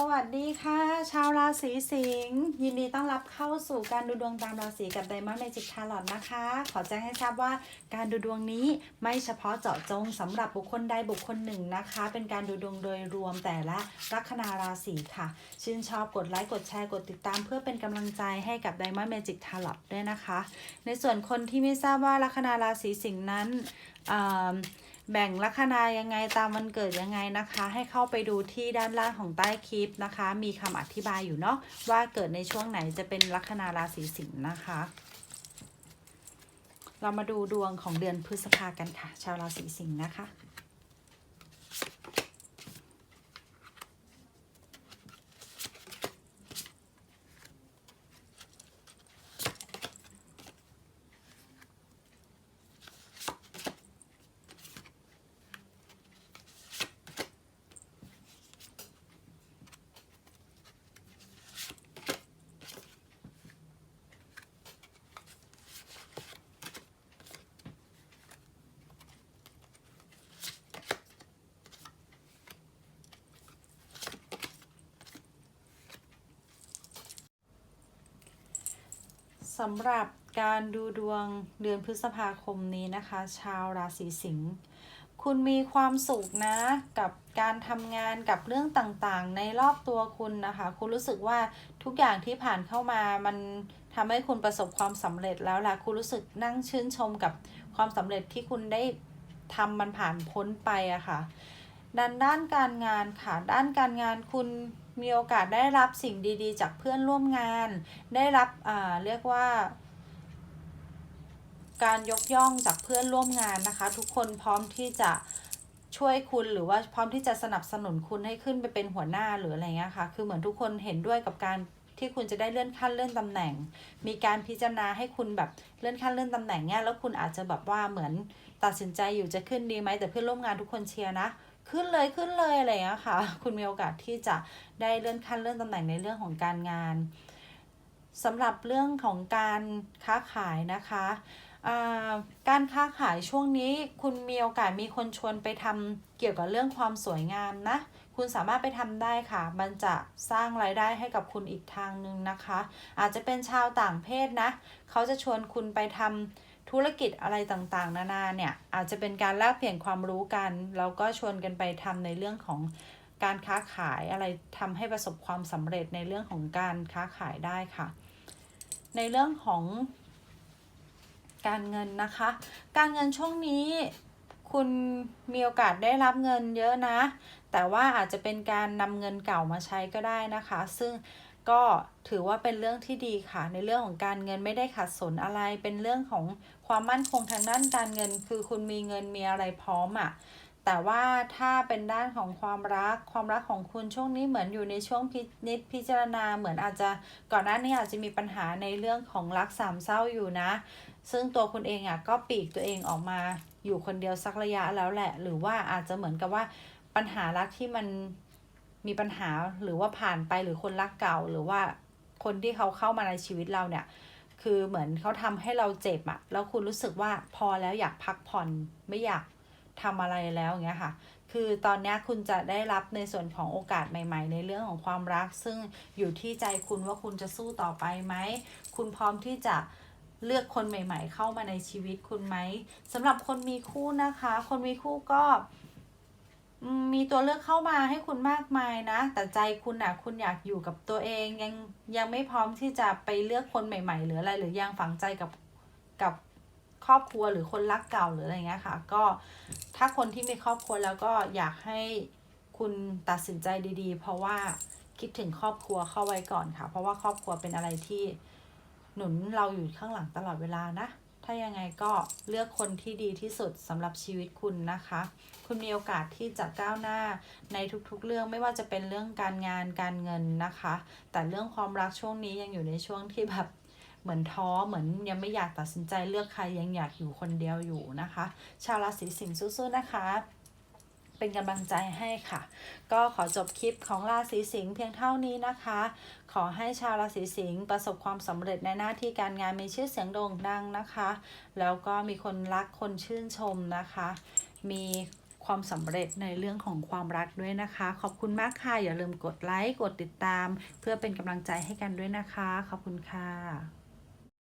สวัสดีค่ะ ชาวราศีสิงห์ยินดีต้อนรับเข้าสู่การดูดวงตามราศีกับไดมอนด์เมจิกทาร์ลอตนะคะ ขอแจ้งให้ทราบว่าการดูดวงนี้ไม่เฉพาะเจาะจงสำหรับบุคคลใดบุคคลหนึ่งนะคะ เป็นการดูดวงโดยรวมแต่ละลัคนาราศีค่ะ ชื่นชอบกดไลค์กดแชร์กดติดตามเพื่อเป็นกำลังใจให้กับไดมอนด์เมจิกทาร์ลอตด้วยนะคะ ในส่วนคนที่ไม่ทราบว่าลัคนาราศีสิงห์นั้นอ่า แบ่งลัคนายังไงตามวันเกิดยังไงนะคะ ให้เข้าไปดูที่ด้านล่างของใต้คลิปนะคะ มีคำอธิบายอยู่เนาะว่าเกิดในช่วงไหนจะเป็นลัคนาราศีสิงห์นะคะ เรามาดูดวงของเดือนพฤษภากันค่ะ ชาวราศีสิงห์นะคะ สำหรับการดูดวงเดือนพฤษภาคมนี้นะคะ ชาวราศีสิงห์คุณมีความสุขนะกับการทำงานกับเรื่องต่างๆ ในรอบตัวคุณนะคะ คุณรู้สึกว่าทุกอย่างที่ผ่านเข้ามามันทำให้คุณประสบความสำเร็จแล้วล่ะ คุณรู้สึกนั่งชื่นชมกับความสำเร็จที่คุณได้ทำมันผ่านพ้นไปอะค่ะ ด้านด้านการงานค่ะ ด้านการงานคุณมีโอกาสได้รับสิ่งดีๆ จากเพื่อนร่วมงาน ได้รับอ่าเรียกว่า การยกย่องจากเพื่อนร่วมงานนะคะ ทุกคนพร้อมที่จะช่วยคุณหรือว่าพร้อมที่จะสนับสนุนคุณให้ขึ้นไปเป็นหัวหน้าหรืออะไรเงี้ยค่ะ คือเหมือนทุกคนเห็นด้วยกับการที่คุณจะได้เลื่อนขั้นเลื่อนตำแหน่ง มีการพิจารณาให้คุณแบบเลื่อนขั้นเลื่อนตำแหน่งเนี่ยแล้วคุณอาจจะแบบว่าเหมือนตัดสินใจอยู่จะขึ้นดีไหมแต่เพื่อนร่วมงานทุกคนเชียร์นะ ขึ้นเลยขึ้นเลยอะไรอย่างเงี้ยค่ะ คุณมีโอกาสที่จะได้เลื่อนขั้นเลื่อนตำแหน่งในเรื่องของการงานสำหรับเรื่องของการค้าขายนะคะการค้าขายช่วงนี้คุณมีโอกาสมีคนชวนไปทำเกี่ยวกับเรื่องความสวยงามนะ คุณสามารถไปทำได้ค่ะ มันจะสร้างรายได้ให้กับคุณอีกทางหนึ่งนะคะ อาจจะเป็นชาวต่างเพศนะ เขาจะชวนคุณไปทำ ธุรกิจอะไรต่างๆ นานาเนี่ย อาจจะเป็นการแลกเปลี่ยนความรู้กัน แล้วก็ชวนกันไปทำในเรื่องของการค้าขายอะไรทำให้ประสบความสำเร็จในเรื่องของการค้าขายได้ค่ะ ในเรื่องของการเงินนะคะ การเงินช่วงนี้คุณมีโอกาสได้รับเงินเยอะนะ แต่ว่าอาจจะเป็นการนำเงินเก่ามาใช้ก็ได้นะคะ ซึ่ง ก็ถือว่าเป็นเรื่องที่ดีค่ะ ในเรื่องของการเงินไม่ได้ขัดสนอะไร เป็นเรื่องของความมั่นคงทางด้านการเงิน คือคุณมีเงินมีอะไรพร้อมอะ่ะแต่ว่าถ้าเป็นด้านของความรักความรักของคุณช่วงนี้เหมือนอยู่ในช่วงพินิจพิจารณาเหมือนอาจจะก่อนหน้านี้อาจจะมีปัญหาในเรื่องของรักสามเศร้าอยู่นะ ซึ่งตัวคุณเองอะก็ปีกตัวเองออกมาอยู่คนเดียวสักระยะแล้วแหละ หรือว่าอาจจะเหมือนกับว่าปัญหารักที่มัน มีปัญหาหรือว่าผ่านไปหรือคนรักเก่าหรือว่าคนที่เขาเข้ามาในชีวิตเราเนี่ย คือเหมือนเขาทำให้เราเจ็บอะแล้วคุณรู้สึกว่าพอแล้วอยากพักผ่อนไม่อยากทำอะไรแล้วอย่างเงี้ยค่ะ คือตอนนี้คุณจะได้รับในส่วนของโอกาสใหม่ ๆ ในเรื่องของความรัก ซึ่งอยู่ที่ใจคุณว่าคุณจะสู้ต่อไปไหม คุณพร้อมที่จะเลือกคนใหม่ ๆ เข้ามาในชีวิตคุณไหมสำหรับคนมีคู่นะคะ คนมีคู่ก็ มีตัวเลือกเข้ามาให้คุณมากมายนะ แต่ใจคุณอะคุณอยากอยู่กับตัวเองยังยังไม่พร้อมที่จะไปเลือกคนใหม่ๆ หรืออะไรหรือยังฝังใจกับกับครอบครัวหรือคนรักเก่าหรืออะไรเงี้ยค่ะ ก็ถ้าคนที่มีครอบครัวแล้วก็อยากให้คุณตัดสินใจดีๆ เพราะว่าคิดถึงครอบครัวเข้าไว้ก่อนค่ะ เพราะว่าครอบครัวเป็นอะไรที่หนุนเราอยู่ข้างหลังตลอดเวลานะ ถ้ายังไงก็เลือกคนที่ดีที่สุดสำหรับชีวิตคุณนะคะ คุณมีโอกาสที่จะก้าวหน้าในทุกๆเรื่องไม่ว่าจะเป็นเรื่องการงานการเงินนะคะ แต่เรื่องความรักช่วงนี้ยังอยู่ในช่วงที่แบบเหมือนท้อเหมือนยังไม่อยากตัดสินใจเลือกใครยังอยากอยู่คนเดียวอยู่นะคะ ชาวราศีสิงห์สู้ๆนะคะ เป็นกำลังใจให้ค่ะ ก็ขอจบคลิปของราศีสิงห์เพียงเท่านี้นะคะ ขอให้ชาวราศีสิงห์ประสบความสำเร็จในหน้าที่การงานมีชื่อเสียงโด่งดังนะคะ แล้วก็มีคนรักคนชื่นชมนะคะ มีความสำเร็จในเรื่องของความรักด้วยนะคะ ขอบคุณมากค่ะ อย่าลืมกดไลค์ กดติดตาม เพื่อเป็นกำลังใจให้กันด้วยนะคะ ขอบคุณค่ะ